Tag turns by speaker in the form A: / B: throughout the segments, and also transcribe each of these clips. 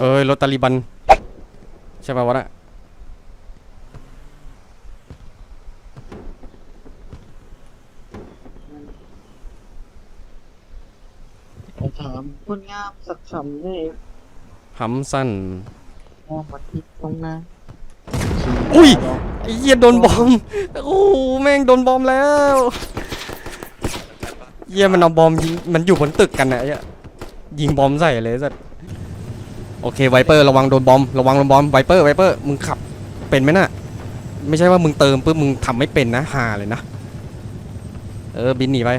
A: เอ้ยรถตาลีบัน ใช่ป่าววะน่ะ
B: ขอถามคุณงามสักคำได้
A: หำสั้น
B: มองมาที่ตรงนั้น
A: อุ้ยไอ้เหี้ยโดนบอมโอ้แม่งโดนบอมแล้วเหี้ยมันเอาบอมยิงมันอยู่บนตึกกันนะไอ้เหี้ยยิงบอมใส่เลยสัส โอเคไวเปอร์ระวังโดนบอมระวังโดนบอมไวเปอร์ไวเปอร์มึงขับเป็นไหมน่ะ ไม่ใช่ว่ามึงเติมปุ๊บมึงทำไม่เป็นนะหาเลยนะ เออบินหนีไป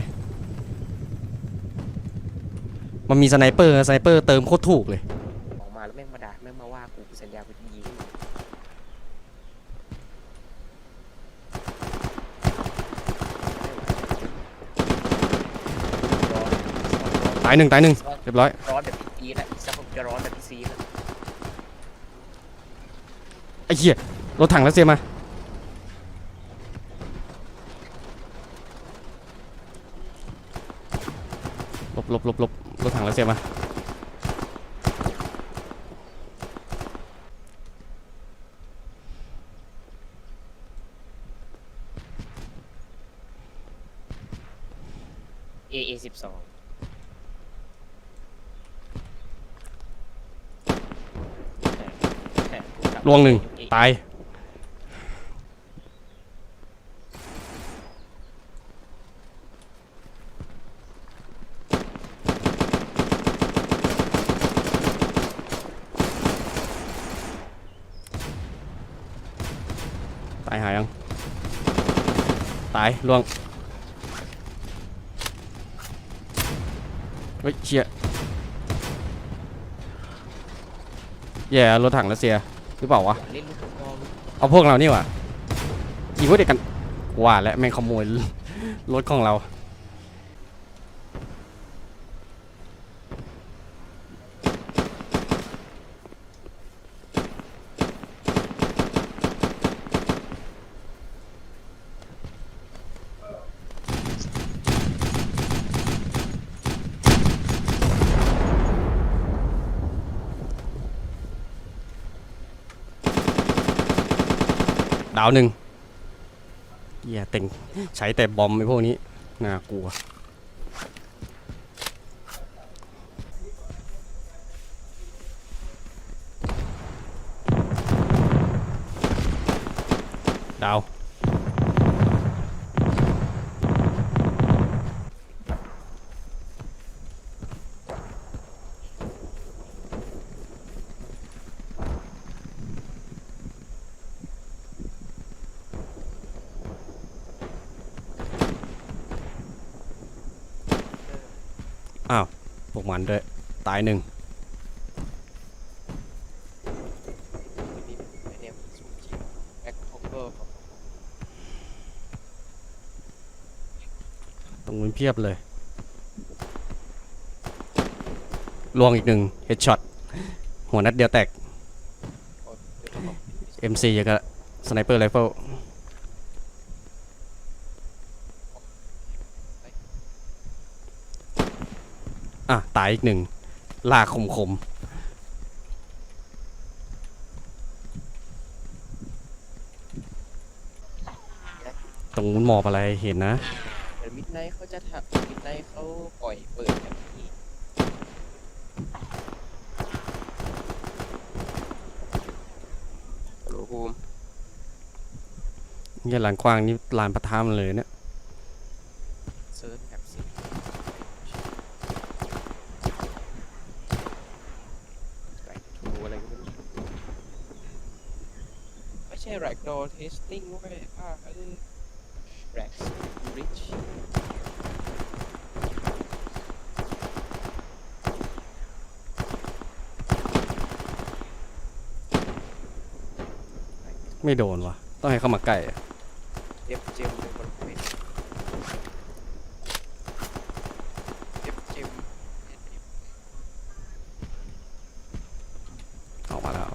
A: มันมีสไนเปอร์สไนเปอร์เติมโคตรถูกเลย
C: ออกมาแล้วแม่งมาด่าแม่งมาว่ากูกูสัญญากูจะยิง
A: ตายหนึ่งตายหนึ่งเรียบร้อย
C: ร้อนแบบพี่ซีนะอีกสักผม จะร้อนแบบพี่ซีนะ
A: ไอ้เหี้ยรถถังรัสเซียมา หลบหลบหลบหลบรถถังรัสเซียมา
C: เอเอสิบสอง
A: ลวงหนึ่งตาย ตายหายยัง ตายล่วง เฮ้ยเชี่ยแย่รถถังรัสเซีย หรือเปล่าวะ
C: เล่นลูกบอล
A: เอาพวกเรานี่หว่ะยิงพวกเด็กกันว่าและแม่งขโมยรถของเรา ดาวหนึ่งเหี้ยเต็งใช้แต่บอมไอ้พวกนี้ น่ากลัว ดาว อ้าว พวกมันด้วย ตายหนึ่งตรงนู้นเพียบเลยลวงอีกหนึ่งเฮดช็อตหัวนัดเดียวแตก MC อย่างกับสไนเปอร์ไรเฟิลอะ ตายอีกหนึ่งลากคมคมๆตรงนู้นหมอบอะไรเห็นนะ
C: เดี๋ยวมิดไนท์เขาจะทำมิดไนท์เขาปล่อยเปิดแบบนี้ฮัลโหลภูมิ
A: เนี่ยลานกว้างนี่ลานประทามเลยเนี่ย
C: เซิร์ชแบบสิแร็กทูอะไรก็ไม่รู้ไม่ใช่แร็กดอเทสติ้งเว้ยภาคเออแร็กริช
A: ไม่โดนวะต้องให้เข้ามาใกล้อะ
C: เจ็บเจมเป็นคนเป็นเจ็บเจม
A: ออกมาแล้ว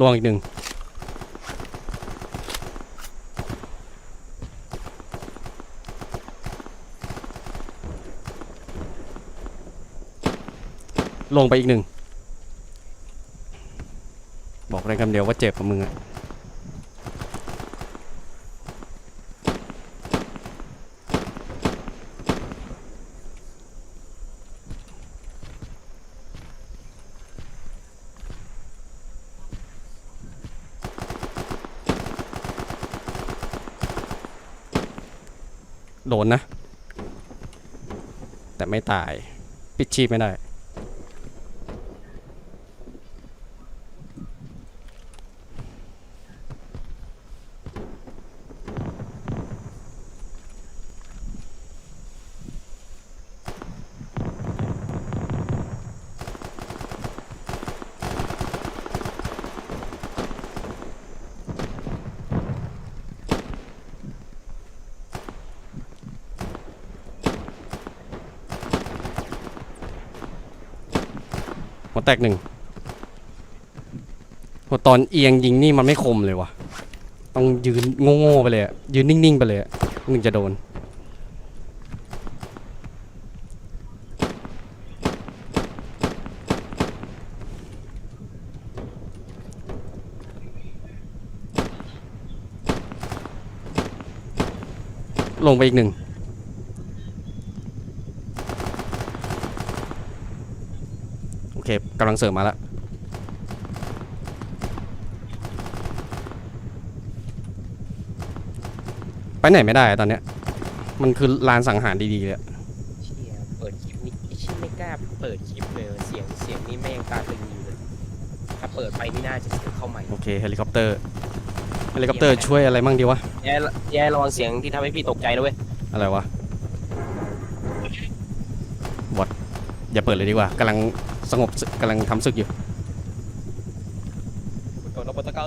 A: ลวงอีกหนึ่งลงไปอีกหนึ่ง บอกได้คำเดียวว่าเจ็บกับมึงอะ โดนนะ แต่ไม่ตาย ปิดชีพไม่ได้ แตกหนึ่งหัวตอนเอียงยิงนี่มันไม่คมเลยวะต้องยืนโง่ๆไปเลยยืนนิ่งๆไปเลยอะมึงจะโดน ลงไปอีกหนึ่ง โอเคกำลังเสริมมาแล้วไปไหนไม่ได้อะตอนเนี้ย มันคือลานสังหารดีๆเลยอะ
C: เชี่ยเปิดคลิปนี่ไอ้ชิไม่กล้าเปิดคลิปเลยเสียงเสียงนี่แม่งตาตึงอยู่เลยถ้าเปิดไปนี่น่าจะเสียงเข้าใหม่
A: โอเคเฮลิคอปเตอร์เฮลิคอปเตอร์ช่วยอะไรมั่งดีวะ
C: แย่แย่ระวังเสียงที่ทำให้พี่ตกใจนะเว้ย
A: อะไรวะวอดอย่าเปิดเลยดีกว่ากำลัง สงบศึกกำลังทำศึกอยู่
C: ตัวเราปตะเกอ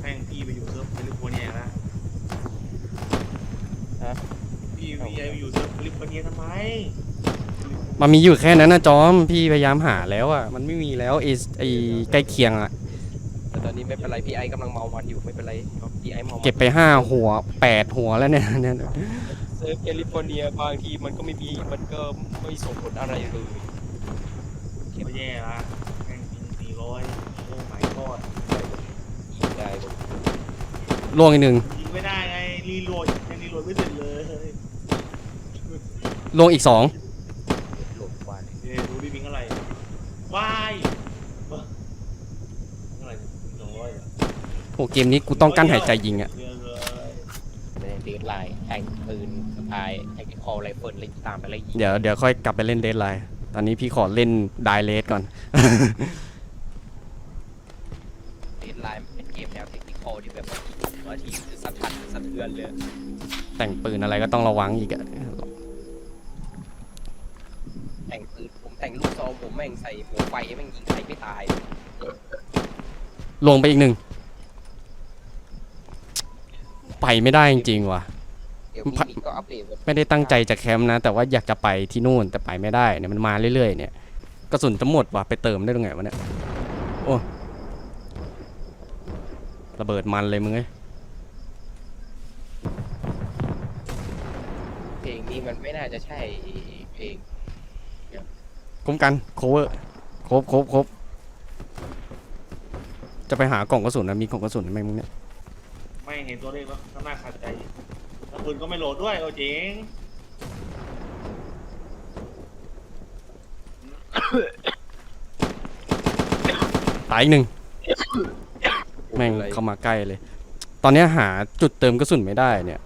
D: แม่งพี่ไปอยู่เซิร์ฟแคลิฟอร์เนียนะพี่พี่ไปอยู่เซิร์ฟแคลิฟอร์เนียทำไม
A: มันมีอยู่แค่นั้นนะจอม พี่พยายามหาแล้วอะ มันไม่มีแล้วไอ้ไอ้ใกล้เคียงอะ
C: แต่ตอนนี้ไม่เป็นไรพี่ไอ้กำลังเมามันอยู่ไม่เป็นไรพี่ไอ้เมามัน
A: เก็บไปห้าหัวแปดหัวแล้วเนี่ยเนี่ย
C: เซิร์ฟแคลิฟอร์เนียบางทีมันก็ไม่มีมันก็ไม่ส่งผลอะไรเลย
D: ก็แย่ละแม่งยิงสี่ร้อยโอ้ my god
C: ยิงได้ผม
A: ล่วงอีกหนึ่ง
D: ยิงไม่ได้ไงรีโหลดยังรีโหลดไม่เสร็จเลย
A: ล่วงอีกสอง
C: หลบกว่าเลย
D: เดี๋ยวดูดิบิงอะไรว้ายเอ้ออะไรสองร้อยอะ
A: โอ้เกมนี้กูต้องกั้นหายใจยิงอะ
D: เยอะเลย
C: ในเดทไลน์แต่งปืนสไตล์แท็กติคอลไรเฟิลเลยตามไปไล่ยิง
A: เดี๋ยวเดี๋ยวค่อยกลับไปเล่นเด d ไลน์ ตอนนี้พี่ขอเล่นไดเลสก่อน
C: เดทไลน์มันเป็นเกมแนวเทคนิคอลที่แบบว่าว่าทีคือสะทันสะเทือนเลย
A: แต่งปืนอะไรก็ต้องระวังอีกอะ
C: แต่งปืนผมแต่งลูกซองผมแม่งใส่หัวไฟแม่งยิงใครไม่ตาย
A: ลงไปอีกหนึ่ง ไปไม่ได้จริงๆว่ะ
C: เดี๋ยว
A: พัด
C: มีก็อัปเดตแบบ
A: ไม่ได้ตั้งใจจะแคมป์นะ แต่ว่าอยากจะไปที่นู่นแต่ไปไม่ได้เนี่ยมันมาเรื่อยๆ เนี่ยกระสุนจะหมดว่ะไปเติมได้ตรงไหนวะเนี่ยโอ้ระเบิดมันเลยมึงเอ้ย
C: เพลงนี้มันไม่น่าจะใช่เพลง
A: คุ้มกันโคเวอร์ครบครบครบจะไปหากล่องกระสุนนะมีกล่องกระสุนไหมมึงเนี่ย
D: ไม่เห็นตัวเลขแล้วก็น่าขัดใจแล้ว ปืนก็ไม่โหลดด้วยโอ้เจ๋ง
A: ตายอีกหนึ่งแม่งเข้ามาใกล้เลย ตอนเนี้ยหาจุดเติมกระสุนไม่ได้เนี่ย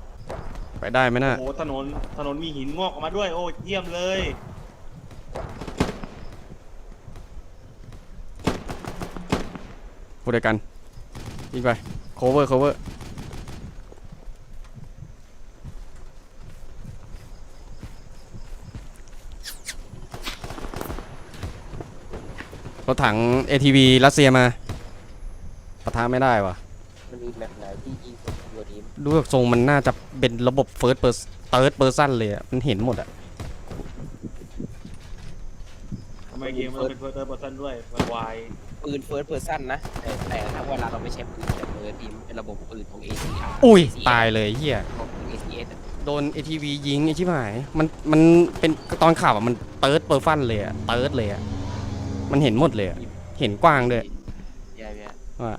A: ไปได้ไหมน่ะ
D: โอ้โหถนนถนนมีหินงอกออกมาด้วย โอ้เยี่ยมเลย
A: พูดด้วยกันยิงไป cover cover รถถัง ATV รัสเซียมาปะทะไม่ได้วะ
C: มันมีแบบไหนที่ยิงสุดตัวดี
A: ดูจากทรงมันน่าจะเป็นระบบ first person third person เลยอะมันเห็นหมดอะ
D: ไมเกมมันเป็นเฟิร์สเปอร์ซันด้วยมันวาย
C: ปืนเฟิร์สเพอร์ซันนะ แต่แต่ถ้าเวลาเราไม่ใช้ปืนแบบเฟิร์สทีมเป็นระบบปืนของ ACR
A: อุ้ย ตายเลยเฮีย
C: ของปืน ACS อะ
A: โดน ATV ยิงไอ้ชิบหายมันมันเป็นตอนขับอะมันเติร์ดเปอร์ฟันเลยอะเติร์ดเลยอะ มันเห็นหมดเลยอะเห็นกว้างด้วย
C: ใช่ไหม
A: ว่า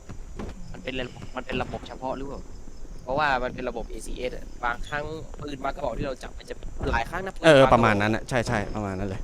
C: มันเป็นระบบมันเป็นระบบเฉพาะหรือเปล่า เพราะว่ามันเป็นระบบ ACS อะบางครั้งปืนบางกระบอกที่เราจับมันจะหลายครั้งนะปืน
A: เออ
C: บงก
A: ประมาณนั้นอะใช่ใช่ประมาณนั้นเลย